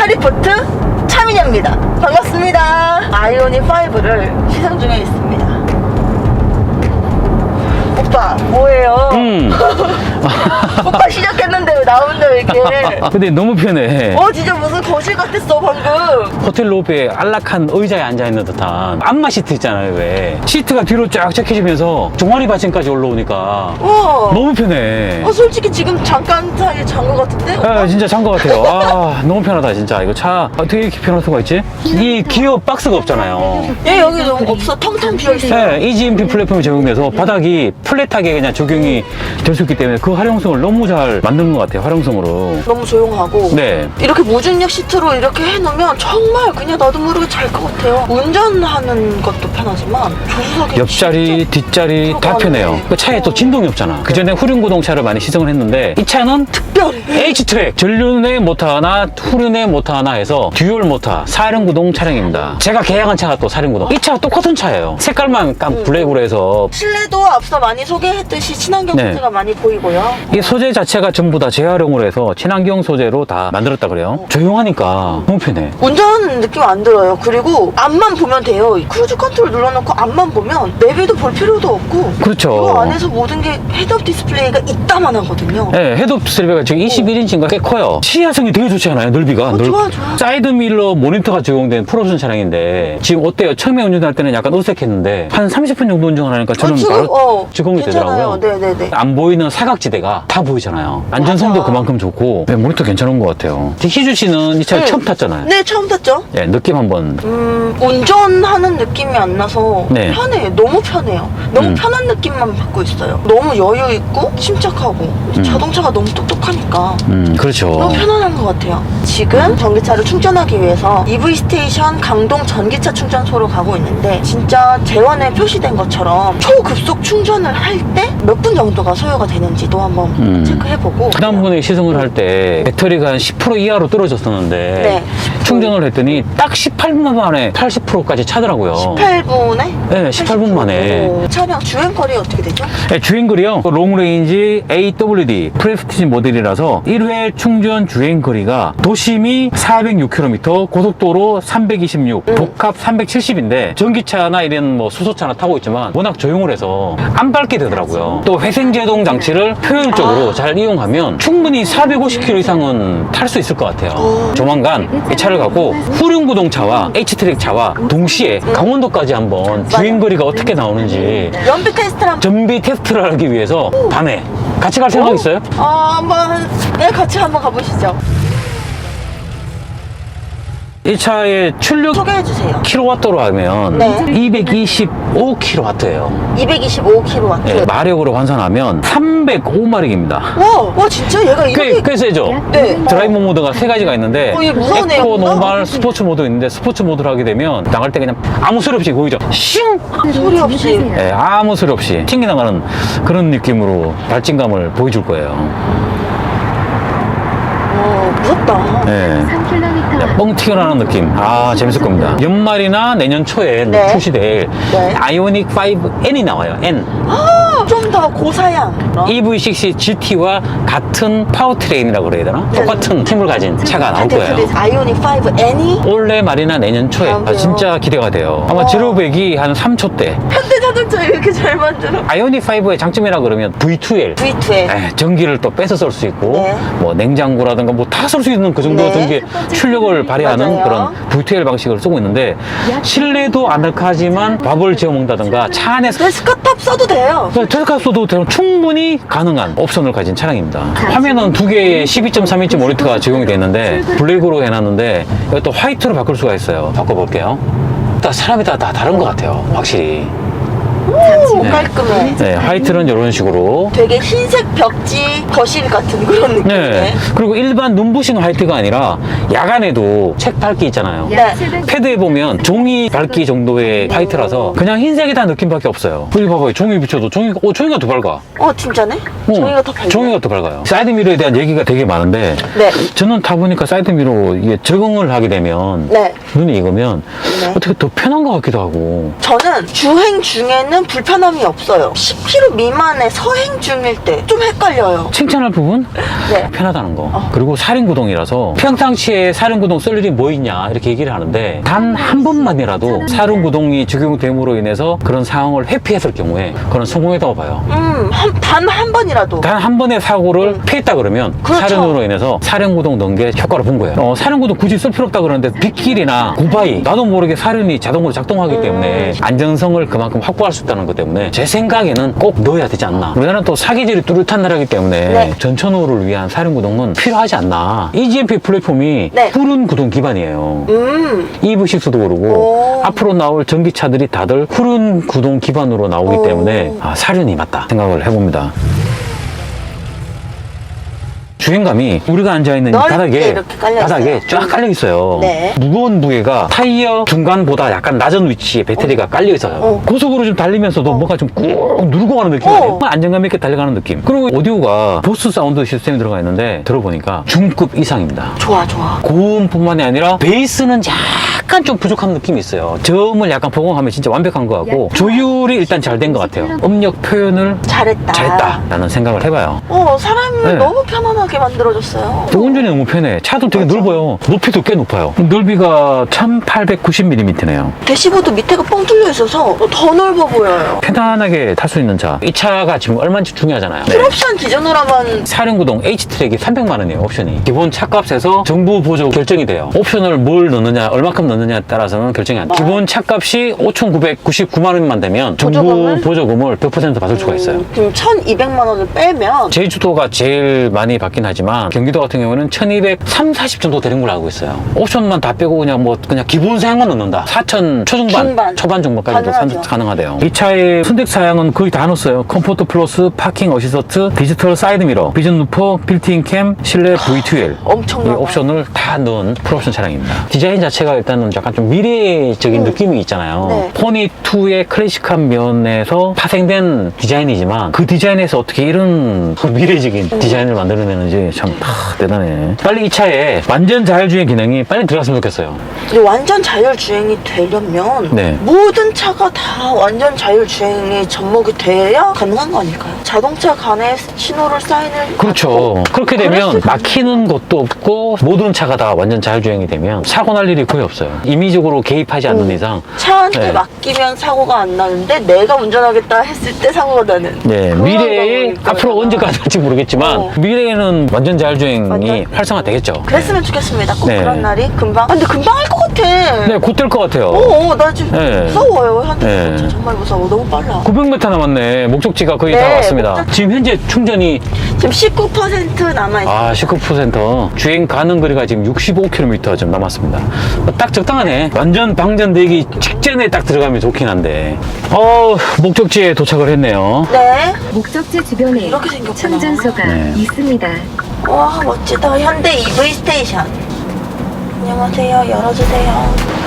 카리포트 차민현입니다. 반갑습니다. 아이오닉 5를 시승 중에 있습니다. 오빠 뭐예요? 음. 오빠 시작했는데 왜 나오는데 왜 이렇게? 근데 너무 편해. 어 진짜 무슨 거실 같았어 방금. 호텔 로비에 안락한 의자에 앉아 있는 듯한 안마 시트 있잖아요, 왜. 시트가 뒤로 쫙 체켜지면서 종아리 받침까지 올라오니까 와. 너무 편해. 어 솔직히 지금 잠깐 사이에 잔 것 같은데? 아, 진짜 잔 것 같아요. 아, 너무 편하다, 진짜. 이거 차 어떻게 이렇게 편할 수가 있지? 이 기어 박스가 없잖아요. 얘 여기 너무 없어 텅텅 비어 있어. 네, EGMP 플랫폼이 적용돼서 바닥이 플랫 하게 그냥 적용이 될 수 있기 때문에 그 활용성을 너무 잘 만든 것 같아요, 활용성으로. 너무 조용하고. 네. 이렇게 무중력 시트로 이렇게 해놓으면 정말 그냥 나도 모르게 잘 것 같아요. 운전하는 것도 편하지만 조수석이 옆자리, 진짜 뒷자리 다. 편해요. 그 차에 또 진동이 없잖아. 그 전에 후륜구동차를 많이 시승을 했는데 이 차는 특별해. H트랙 전륜의 모터 하나, 후륜의 모터 하나 해서 듀얼 모터 사륜 구동 차량입니다. 제가 계약한 차가 또 사륜 구동. 이 차가 똑같은 차예요. 색깔만 깜 블랙으로 해서 실내도 앞서 많이 소개했듯이 친환경 네. 소재가 많이 보이고요. 이 소재 자체가 전부 다 재활용으로 해서 친환경 소재로 다 만들었다 그래요. 조용하니까 너무 편해. 운전 느낌 안 들어요. 그리고 앞만 보면 돼요. 이 크루즈 컨트롤 눌러놓고 앞만 보면 내비도 볼 필요도 없고 그렇죠. 이거 안에서 모든 게 헤드업 디스플레이가 이따만 하거든요. 네, 헤드업 디스플레이가 지금 21인치인가 꽤 커요. 시야성이 되게 좋지 않아요? 넓이가. 어, 좋아, 좋아. 사이드 밀러 모니터가 적용된 프로전 차량인데 지금 어때요? 처음에 운전할 때는 약간 어색했는데 한 30분 정도 운전하니까 저는 어, 지금, 바로 어, 적응이 괜찮아요. 되더라고요. 네네네. 안 보이는 사각지대가 다 보이잖아요. 안전성도 맞아. 그만큼 좋고 네, 모니터 괜찮은 것 같아요. 디키주 씨는 이 차를 응. 처음 탔잖아요. 네, 처음 탔죠? 네, 느낌 한번. 음, 운전하는 느낌이 안 나서 네. 편해요. 너무 편해요. 너무 음. 편한 느낌만 받고 있어요. 너무 여유 있고 침착하고 자동차가 너무 똑똑하니까 음, 그렇죠. 너무 편안한 것 같아요. 지금 전기차를 충전하기 위해서 EV 스테이션 강동 전기차 충전소로 가고 있는데 진짜 재원에 표시된 것처럼 초급속 충전을 할때 몇 분 정도가 소요가 되는지도 한번 음. 체크해보고 지난번에 시승을 할 때 배터리가 한 10% 이하로 떨어졌었는데 네. 충전을 했더니 딱 18분 만에 80%까지 차더라고요. 18분에? 네, 18분 만에. 차량 주행 거리 어떻게 되죠? 네, 주행거리요. 롱레인지 AWD 프레스티지 모델이라서 1회 충전 주행거리가 도심이 406km, 고속도로 326, 음. 복합 370인데 전기차나 이런 뭐 수소차나 타고 있지만 워낙 조용을 해서 안 밟게 되더라고요. 또 회생제동 장치를 효율적으로 아. 잘 이용하면 충분히 450km 이상은 탈 수 있을 것 같아요. 오. 조만간 이 차를 갖고 후륜구동차와 H트랙 차와 동시에 강원도까지 한번 주행거리가 어떻게 나오는지 연비 테스트를 한번 전비 테스트를 하기 위해서 밤에 같이 갈 생각 있어요? 아, 한번 네 같이 한번 가보시죠. 이 차의 출력 소개해 주세요. 킬로와트로 하면 네. 225킬로와트예요. 225kW. 예, 마력으로 환산하면 305마력입니다. 와, 와 진짜 얘가 이렇게 꽤, 꽤 세죠? 네. 드라이브 모드가 세 가지가 있는데 어, 얘 무서우네요. 에코, 노멀, 스포츠 모드 있는데 스포츠 모드를 하게 되면 나갈 때 그냥 아무 소리 없이 보이죠? 슝! 소리 없이. 예, 아무 소리 없이 튕겨나가는 그런 느낌으로 발진감을 보여줄 거예요. 와, 무섭다. 예. 3km 뻥 튀어나오는 느낌. 아, 재밌을 겁니다. 연말이나 내년 초에 네. 출시될 네. 아이오닉 5N이 나와요. N. 좀더 고사양. EV6 GT와 같은 파워트레인이라고 그래야 되나? 네. 똑같은 힘을 가진 차가 나올 거예요. 아이오닉 5 N이 올해 말이나 내년 초에 아, 아, 진짜 기대가 돼요. 아마 어. 제로백이 한 3초 대. 현대 자동차 이렇게 잘 만들어. 아이오닉 5의 장점이라 그러면 V2L. V2에 에, 전기를 또 빼서 쓸수 있고 네. 뭐 냉장고라든가 뭐 다 쓸수 있는 그 정도 네. 전기 출력을 발휘하는 맞아요. 그런 V2L 방식을 쓰고 있는데 실내도 아늑하지만 밥을 지어 먹는다든가 차 안에서 데스크탑 써도 돼요. 테스카소도 충분히 가능한 옵션을 가진 차량입니다. 화면은 두 개의 12.3인치 모니터가 적용이 되어 있는데 블랙으로 해놨는데 이것도 화이트로 바꿀 수가 있어요. 바꿔볼게요. 딱 사람이 다, 다 다른 것 같아요. 확실히. 오, 네. 깔끔해. 네, 화이트는 이런 식으로 되게 흰색 벽지 거실 같은 그런 느낌이네. 네. 그리고 일반 눈부신 화이트가 아니라 야간에도 책 밝기 있잖아요. 네. 패드에 보면 종이 밝기 정도의 화이트라서 그냥 흰색이 다 느낌밖에 없어요. 여기 봐봐요. 종이 붙여도 종이가, 어, 종이가 더 밝아. 어, 진짜네? 어, 종이가 더 밝네. 종이가 더 밝아요. 사이드 미러에 대한 얘기가 되게 많은데 네. 저는 타보니까 사이드 미러 이게 적응을 하게 되면 네. 눈이 익으면 네. 어떻게 더 편한 것 같기도 하고 저는 주행 중에는 불 편함이 없어요. 10km 미만의 서행 중일 때 좀 헷갈려요. 칭찬할 부분? 네. 편하다는 거. 어. 그리고 사륜구동이라서 평상시에 사륜구동 쓸 일이 뭐 있냐 이렇게 얘기를 하는데 단 한 번만이라도 사륜구동이 적용됨으로 인해서 그런 상황을 회피했을 경우에 그건 성공했다고 봐요. 음, 단 한 번이라도. 단 한 번의 사고를 피했다 그러면 그렇죠. 사륜으로 인해서 사륜구동 넣은 게 효과를 본 거예요. 어, 사륜구동 굳이 쓸 필요 없다 그러는데 빗길이나 구바이 나도 모르게 사륜이 자동으로 작동하기 음. 때문에 안전성을 그만큼 확보할 수 있다는 것 때문에 제 생각에는 꼭 넣어야 되지 않나. 우리나라는 또 사기질이 뚜렷한 나라이기 때문에 네. 전천후를 위한 사륜구동은 필요하지 않나. EGMP 플랫폼이 네. 푸른 구동 기반이에요. 음, EV6도 그러고 오. 앞으로 나올 전기차들이 다들 푸른 구동 기반으로 나오기 오. 때문에 아, 사륜이 맞다 생각을 해봅니다. 주행감이 우리가 앉아있는 이 넓게 바닥에 이렇게 깔려 바닥에 있어요. 쫙 깔려 있어요. 네. 무거운 무게가 타이어 중간보다 약간 낮은 위치에 배터리가 깔려 있어요. 어. 고속으로 좀 달리면서도 뭔가 좀 꾹 누르고 가는 느낌 어. 아니에요? 안정감 있게 달려가는 느낌. 그리고 오디오가 보스 사운드 시스템이 들어가 있는데 들어보니까 중급 이상입니다. 좋아, 좋아. 고음뿐만이 아니라 베이스는 약간 좀 부족한 느낌이 있어요. 저음을 약간 보강하면 진짜 완벽한 것 같고 조율이 일단 잘 된 것 같아요. 음력 표현을 잘했다. 잘했다라는 생각을 해봐요. 어, 사람을 네. 너무 편안하게 만들어줬어요. 또 운전이 너무 편해. 차도 되게 맞아. 넓어요. 높이도 꽤 높아요. 넓이가 1890mm네요. 대시보드 밑에가 뻥 뚫려 있어서 더 넓어 보여요. 편안하게 탈 수 있는 차. 이 차가 지금 얼마인지 중요하잖아요. 네. 풀옵션 기준으로 하면 사륜구동 H-트랙이 300만 원이에요 옵션이 기본 차값에서 정부 보조 결정이 돼요 옵션을 뭘 넣느냐 얼마큼 넣느냐에 따라서는 결정이 안 돼요 아. 기본 차값이 5,999만 원만 되면 정부 보조금을? 보조금을 100% 받을 수가 있어요 음, 그럼 1,200만 원을 빼면 제주도가 제일 많이 받긴 하지만 경기도 같은 경우는 1200, 3, 40 정도 되는 걸로 알고 있어요 옵션만 다 빼고 그냥 뭐 그냥 기본 사양만 넣는다 4천 초중반 중반. 초반 정도까지도 가능하죠. 산- 가능하대요 이 차의 선택 사양은 거의 다 넣었어요 컴포트 플러스 파킹 어시스트 디지털 사이드 미러 비전 루퍼 빌트인 캠 실내 V2L 엄청나다. 이 옵션을 다 넣은 풀옵션 차량입니다. 디자인 자체가 일단은 약간 좀 미래적인 음. 느낌이 있잖아요. 네. 포니2의 클래식한 면에서 파생된 디자인이지만 그 디자인에서 어떻게 이런 미래적인 음. 디자인을 만들어내는지 참 아, 대단해. 빨리 이 차에 완전 자율주행 기능이 빨리 들어갔으면 좋겠어요. 이제 완전 자율주행이 되려면 네. 모든 차가 다 완전 자율주행이 접목이 돼야 가능한 거 아닐까요? 자동차 간에 신호를 사인을 그렇죠. 그렇게 되면 막히는 것도 없고 모든 차가 다 완전 자율주행이 되면 사고 날 일이 거의 없어요. 임의적으로 개입하지 않는 음. 이상 차한테 네. 맡기면 사고가 안 나는데 내가 운전하겠다 했을 때 사고가 나는 네, 그런 미래에 거잖아. 앞으로 언제까지 할지 모르겠지만 어. 미래에는 완전 자율주행이 완전? 활성화되겠죠. 그랬으면 좋겠습니다 꼭 네. 그런 날이 금방 아, 근데 금방 할 것 같아 네, 곧 될 것 같아요. 어, 어, 나 지금 네. 무서워요 현대 네. 정말 무서워 너무 빨라 900m 남았네. 목적지가 거의 다 네, 왔습니다. 목적- 지금 현재 충전이 지금 19% 남아 있어요 아19% 주행 가능 거리가 지금 65km 좀 남았습니다. 어, 딱 적당하네. 완전 방전되기 직전에 딱 들어가면 좋긴 한데. 어 목적지에 도착을 했네요. 네. 목적지 주변에 이렇게 생겼구나. 충전소가 네. 있습니다. 와 멋지다. 현대 EV 스테이션. 안녕하세요. 열어주세요